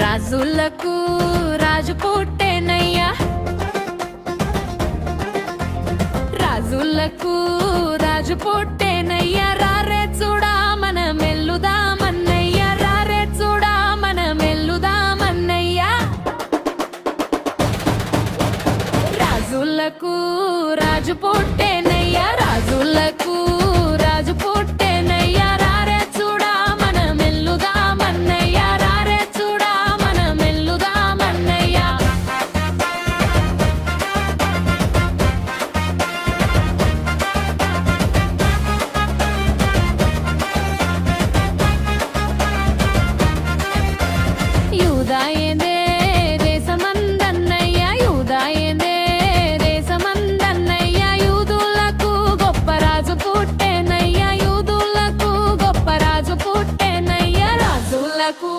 రాజులకు రాజు పుట్టేనయ్యా రాజులకు రాజు పుట్టేనయ్యా రారే చూడా మన మెల్లుదామన్నయ్యా రారే చూడా మన మెల్లుదామన్నయ్యా రాజులకు రాజు పుట్టేనయ్యా యూదాయేందే దేశమందన్నయ్య యూదాయేందే దేశమందన్నయ్య యూదులకు గొప్ప రాజు పుట్టేనయ్య యూదులకు గొప్ప రాజు పుట్టేనయ్య రాజులకు